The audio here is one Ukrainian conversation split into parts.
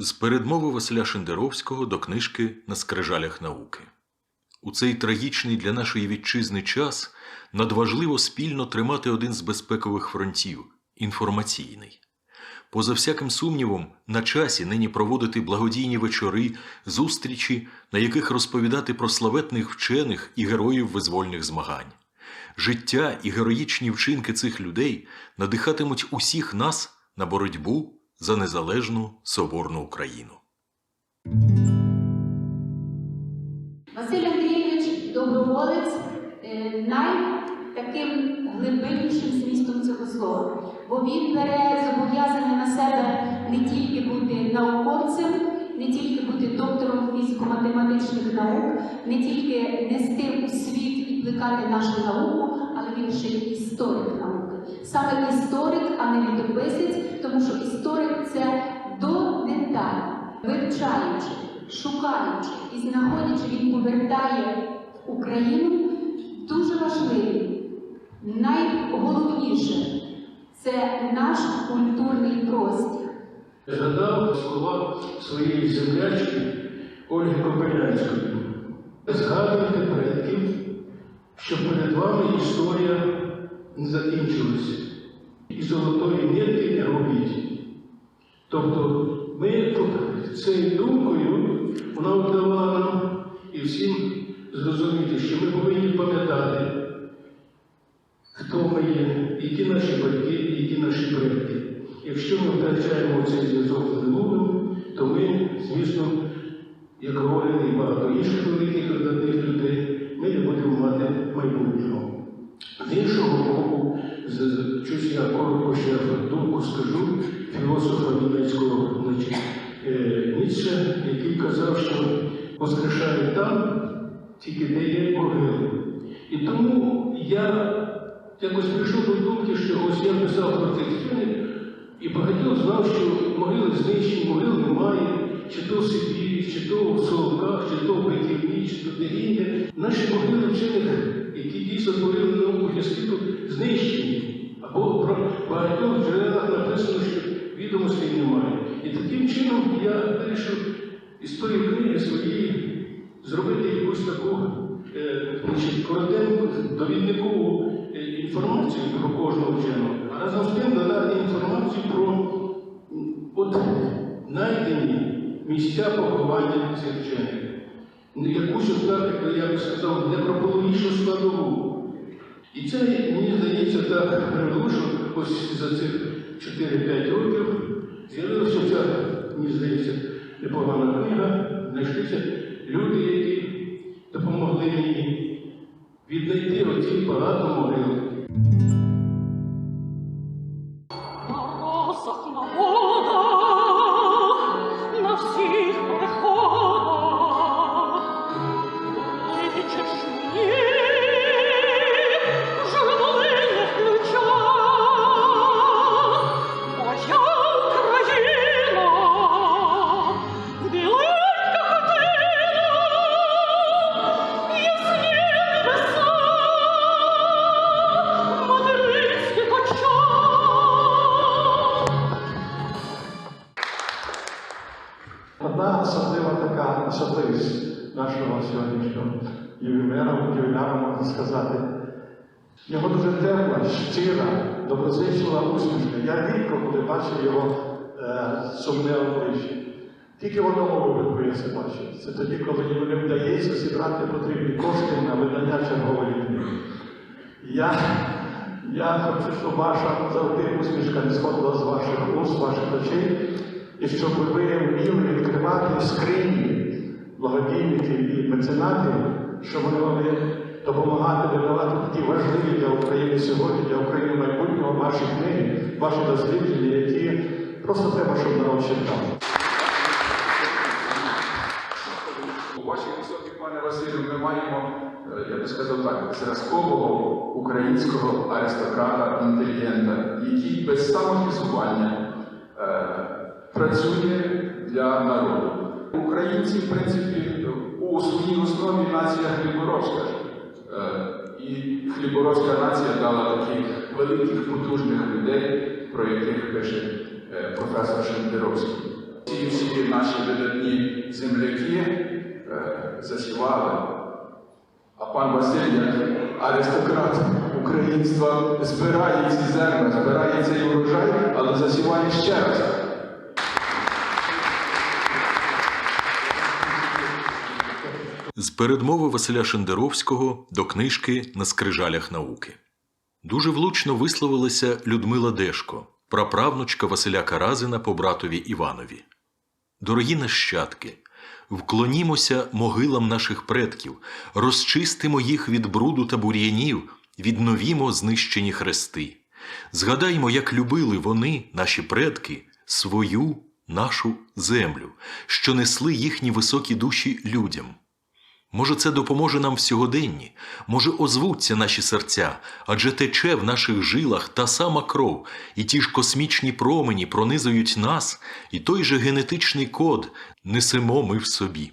З передмови Василя Шендеровського до книжки На скрижалях науки. У цей трагічний для нашої вітчизни час надважливо спільно тримати один з безпекових фронтів інформаційний. Поза всяким сумнівом, на часі нині проводити благодійні вечори, зустрічі, на яких розповідати про славетних вчених і героїв визвольних змагань. Життя і героїчні вчинки цих людей надихатимуть усіх нас на боротьбу за незалежну соборну Україну. Василь Андрійович доброволець е, найтаким глибиннішим змістом цього слова, бо він бере зобов'язання на себе не тільки бути науковцем, не тільки бути доктором фізико-математичних наук, не тільки нести у світ і плекати нашу науку, але він ще й історик науки. Саме історик, а не літописець, тому що історик це до деталі, вивчаючи, шукаючи і знаходячи, він повертає Україну дуже важливі, найголовніше це наш культурний простір. Згадав слова своєї землячки Ольги Копилянської. Згадуйте предків, що перед вами історія не закінчилася. І золотої нитки не робіть. Тобто ми цією думкою вона вдавала нам і всім зрозуміти, що ми повинні пам'ятати, хто ми є, які наші батьки, які наші предки. Якщо ми втрачаємо цей зв'язок з минулим, то ми, звісно, як Горин і багато інших великих видатних людей, ми не будемо мати майбутнього. З іншого боку, з- я коротко ще думку скажу філософа німецького е, Ніцше, який казав, що воскрешають там, тільки де є могили. І тому я якось прийшов до думки, що ось я писав про цих вчених, і багатьох знав, що могили знищені, могил немає, чи то в Сибірі, чи то в Соловках, чи то в Биківні, чи то де-інде. Наші могили вчених, які дійсно творили науку для світу, знищені. Або про багатьох джерелах написано, що відомостей немає. І таким чином я вирішив історію книги своєї зробити якусь таку е, значить, коротеньку довідникову е, інформацію про кожного вченого, а разом з тим додати інформацію про от знайдені місця поховання цих вчених. Якусь от так, я би сказав, некропологічну складову. І це, мені здається, так привело, ось за цих 4-5 років з'явилася ця, мені здається, непогана книга, знайшлися люди, які допомогли мені віднайти оці багато могил. Нашого сьогоднішнього ювілера, ювіляра, можна сказати. Його дуже тепла, щира, доброзичлива усмішка. Я рідко коли бачив його е, сумне обличчя. Тільки в одному випадку я це бачив. Це тоді, коли йому не вдається зібрати потрібні кошти на видання чергової книги. Я, я хочу, щоб ваша завжди усмішка не сходила з ваших уст, з ваших очей, і щоб ви вміли відкривати скрині благодійників і меценатів, щоб вони допомагати видавати такі важливі для України сьогодні, для України майбутнього ваші книги, ваші дослідження, які просто треба, щоб народ читав. Вашій високій, пане Василю, ми маємо, е, я би сказав так, зразкового українського аристократа, інтелігента, який без самофізування е, працює для народу. Українці, в принципі, у своїй основі нація хліборобська. Е, І хліборобська нація дала таких великих, потужних людей, про яких пише е, професор Шендеровський. Ці всі наші видатні земляки е, засівали. А пан Василь, аристократ українства, збирає ці зерна, збирає цей урожай, але засіває ще раз. З передмови Василя Шендеровського до книжки На скрижалях науки. Дуже влучно висловилася Людмила Дешко, праправнучка Василя Каразина по братові Іванові. Дорогі нащадки, вклонімося могилам наших предків, розчистимо їх від бруду та бур'янів, відновімо знищені хрести. Згадаймо, як любили вони, наші предки, свою нашу землю, що несли їхні високі душі людям. Може, це допоможе нам в сьогоденні, може, озвуться наші серця, адже тече в наших жилах та сама кров, і ті ж космічні промені пронизують нас, і той же генетичний код несемо ми в собі.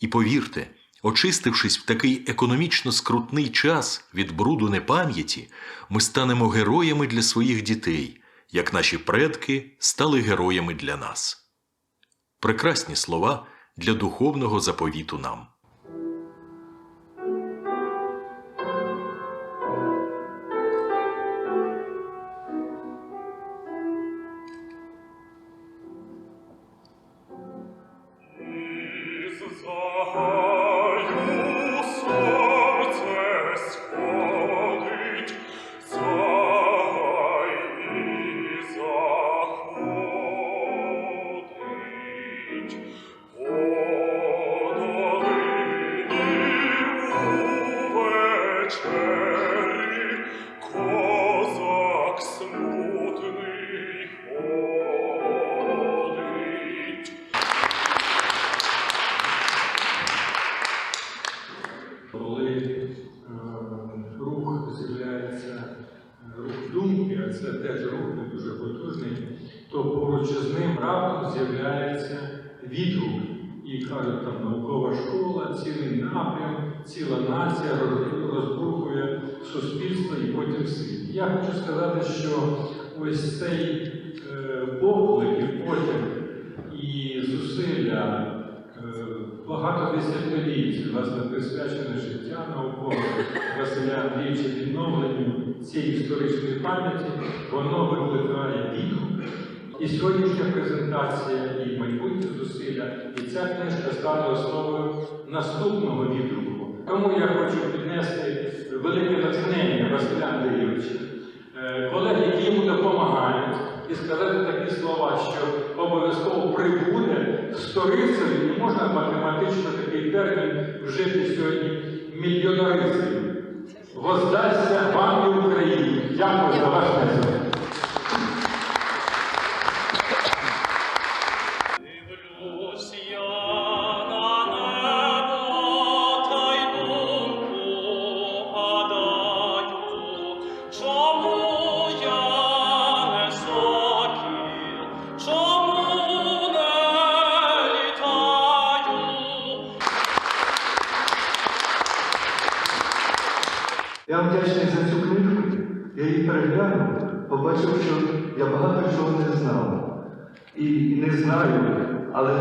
І повірте, очистившись в такий економічно скрутний час від бруду непам'яті, ми станемо героями для своїх дітей, як наші предки стали героями для нас. Прекрасні слова для духовного заповіту нам. Поруч з ним раптом з'являється відгук. І кажуть, там наукова школа, цілий напрям, ціла нація роз- розбрухує суспільство і потім світ. Я хочу сказати, що ось цей е, поклик і потяг і зусилля е, багато десятиліть, власне, присвячене життя наукове Василя Андрійовича відновленню цієї історичної пам'яті, воно викликає відгук. І сьогоднішня презентація, і майбутнє зусилля, і ця книжка стане основою наступного відгуку. Тому я хочу піднести велике натхнення Василя Андрійовича, е, колег, які йому допомагають, і сказати такі слова, що обов'язково прибуде сторицею, і можна математично такий термін вжити сьогодні мільйонаризм. Воздасться вам і Україні. Дякую за ваш внесок. Її переглянув, побачив, що я багато чого не знав. І не знаю, але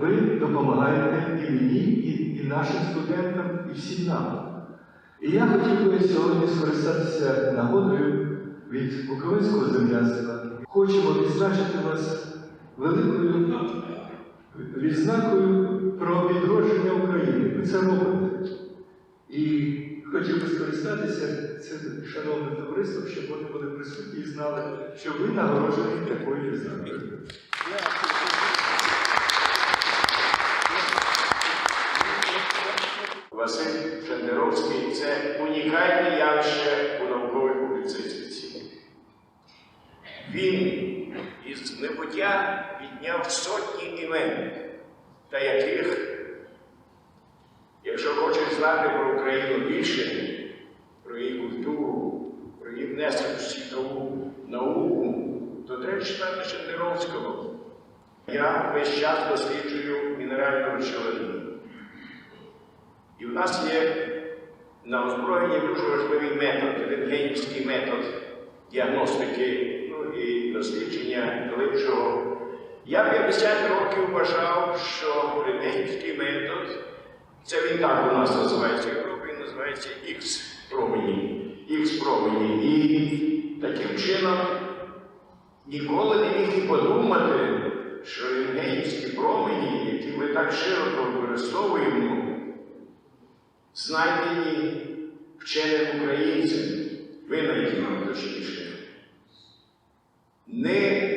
ви допомагаєте і мені, і, і нашим студентам, і всім нам. І я хотів би сьогодні скористатися нагодою від Буковинського земляцтва. Хочемо відзначити вас великою відзнакою про відродження України. Ви це робите. І хотів би скористатися цим шановним товариством, щоб вони були присутні і знали, що ви нагороджені такою відзнакою. Василь Шендеровський це унікальне явище у науковій публіцистиці. Він із небуття підняв сотні імен, та яких, знати про Україну більше, про її культуру, про її внесок в світову науку, то треба читати Шендеровського. Я весь час досліджую мінеральну речовину. І в нас є на озброєнні дуже важливий метод, рентгенівський метод діагностики ну, і дослідження глибшого Я 50 років вважав, що рентгенівський метод, це він у нас називається Європі, він називається Х-промені. Х-промені. І таким чином ніколи не міг і подумати, що рентгенівські промені, які ми так широко використовуємо, знайдені вченим українцем, винайдені точніше. Не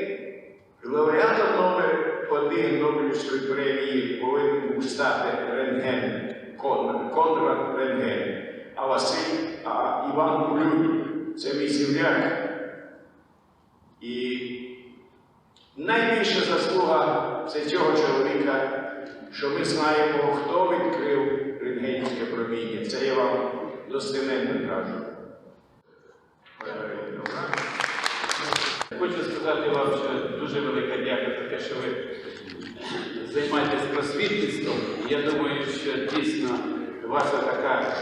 лауреатом номер один Нобелівської премії повинен був стати Рентген, Кон- Конрад Рентген, а Василь, а Іван Кулюк. Це мій земляк. І найбільша заслуга це цього чоловіка, що ми знаємо, хто відкрив рентгенівське проміння. Це я вам достеменно кажу. Хочу сказати вам, що дуже велика дяка за те, що ви займаєтесь просвітництвом. Я думаю, що дійсно ваша така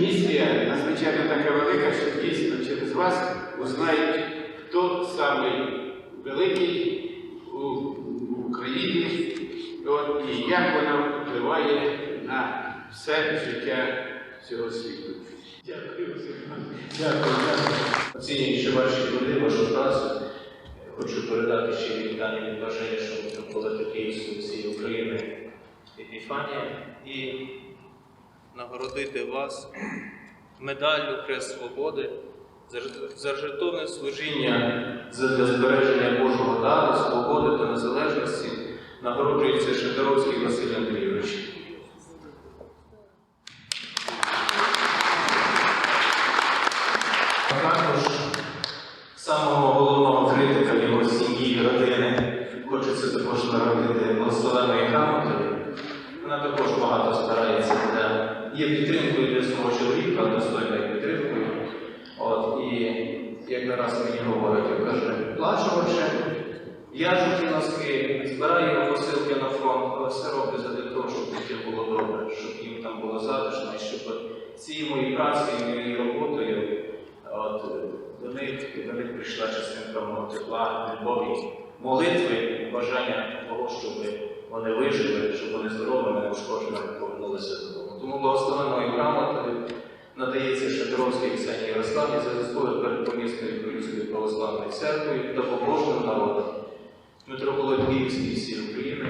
місія надзвичайно така велика, що дійсно через вас узнають, хто самий великий в Україні, і як вона впливає на все життя цього світу. Дякую, Дякую. Оцінюючи ваші труди, вашу працю, хочу передати ще вітання від митрополита Київської України Епіфанія і нагородити вас медаллю Хрест Свободи за за жертовне служіння для збереження Божого дару, свободи та незалежності нагороджується Шендеровський Василь Андрійович. А також самого головного критика його сім'ї і родини. Хочеться також народити благословенної грамотою. Вона також багато старається для є підтримкою для свого чоловіка, достойною підтримкою. От, і як не раз мені говорить, я каже, плачувачи, в'яжу ті носки, збираю на фронт, але все роблю заради того, щоб дітям було добре, щоб їм там було затишно, і щоб цією моєю працею, моєю роботою От, до них, до них прийшла частинка мого тепла, любові, молитви, бажання того, щоб вони вижили, щоб вони здоровими, неушкодженими повернулися додому. Тому благословенною грамотою надається Шатировській Ксенії Ярославі за заслуги перед помісною Українською православною церквою та побожним народом. Митрополит Київський всій України.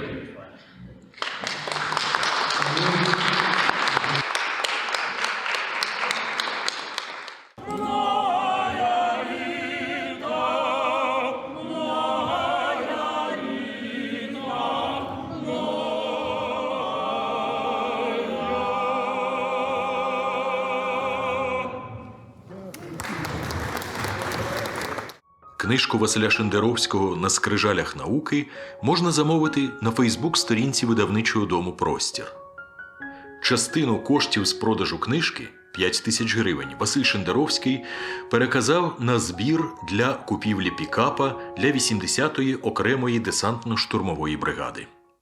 Книжку Василя Шендеровського на скрижалях науки можна замовити на Фейсбук-сторінці видавничого дому Простір. Частину коштів з продажу книжки 5 тисяч гривень Василь Шендеровський переказав на збір для купівлі пікапа для 80-ї окремої десантно-штурмової бригади.